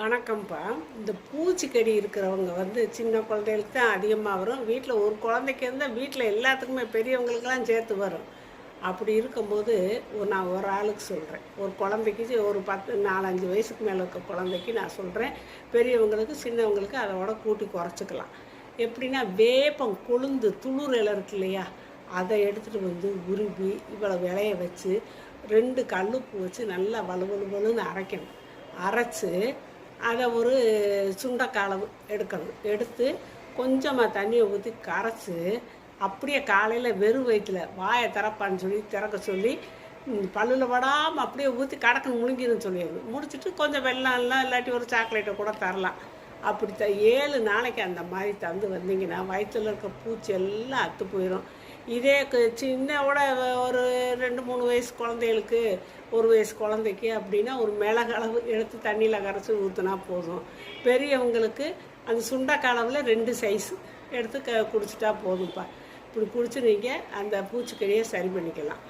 வணக்கம்ப்பா. இந்த பூச்சிக்கடி இருக்கிறவங்க வந்து சின்ன குழந்தைகளுக்கு தான் அதிகமாக வரும். வீட்டில் ஒரு குழந்தைக்கு இருந்தால் வீட்டில் எல்லாத்துக்குமே பெரியவங்களுக்கெல்லாம் சேர்த்து வரும். அப்படி இருக்கும்போது ஒரு நான் ஒரு ஆளுக்கு சொல்கிறேன் ஒரு குழந்தைக்கு ஒரு பத்து நாலஞ்சு வயசுக்கு மேலே இருக்க குழந்தைக்கு நான் சொல்கிறேன் பெரியவங்களுக்கு சின்னவங்களுக்கு அதோட கூட்டி குறைச்சிக்கலாம். எப்படின்னா வேப்பம் கொழுந்து துளுர் இலை இருக்கு இல்லையா? அதை எடுத்துகிட்டு வந்து உருவி இவ்வளோ விளைய வச்சு ரெண்டு கல்லுப்பு வச்சு நல்லா வலுவலுவலுன்னு அரைக்கணும். அரைச்சு அதை ஒரு சுண்டைக்காளவு எடுக்கணும். எடுத்து கொஞ்சமாக தண்ணியை ஊற்றி கரைச்சி அப்படியே காலையில் வெறும் வயிற்றில் வாயை திறப்பான்னு சொல்லி திறக்க சொல்லி பல்லில் படாமல் அப்படியே ஊற்றி கடக்குன்னு முழுங்கின்னு சொல்லிடணும் முடிச்சுட்டு கொஞ்சம் வெள்ளம் எல்லாம் இல்லாட்டி ஒரு சாக்லேட்டை கூட தரலாம். அப்படி த ஏழு நாளைக்கு அந்த மாதிரி தந்து வந்தீங்கன்னா வயிற்றில் இருக்க பூச்சி எல்லாம் அத்து போயிடும் இதே சின்னோட ஒரு ரெண்டு மூணு வயசு குழந்தைகளுக்கு ஒரு வயசு குழந்தைக்கு அப்படின்னா ஒரு மிளகளவு எடுத்து தண்ணியில் கரைச்சி ஊற்றினா போதும். பெரியவங்களுக்கு அந்த சுண்டக்காலவில் ரெண்டு சைஸ் எடுத்து க குடிச்சிட்டா போதும்ப்பா இப்படி குடிச்சு நீங்கள் அந்த பூச்சிக்கடியை சரி பண்ணிக்கலாம்.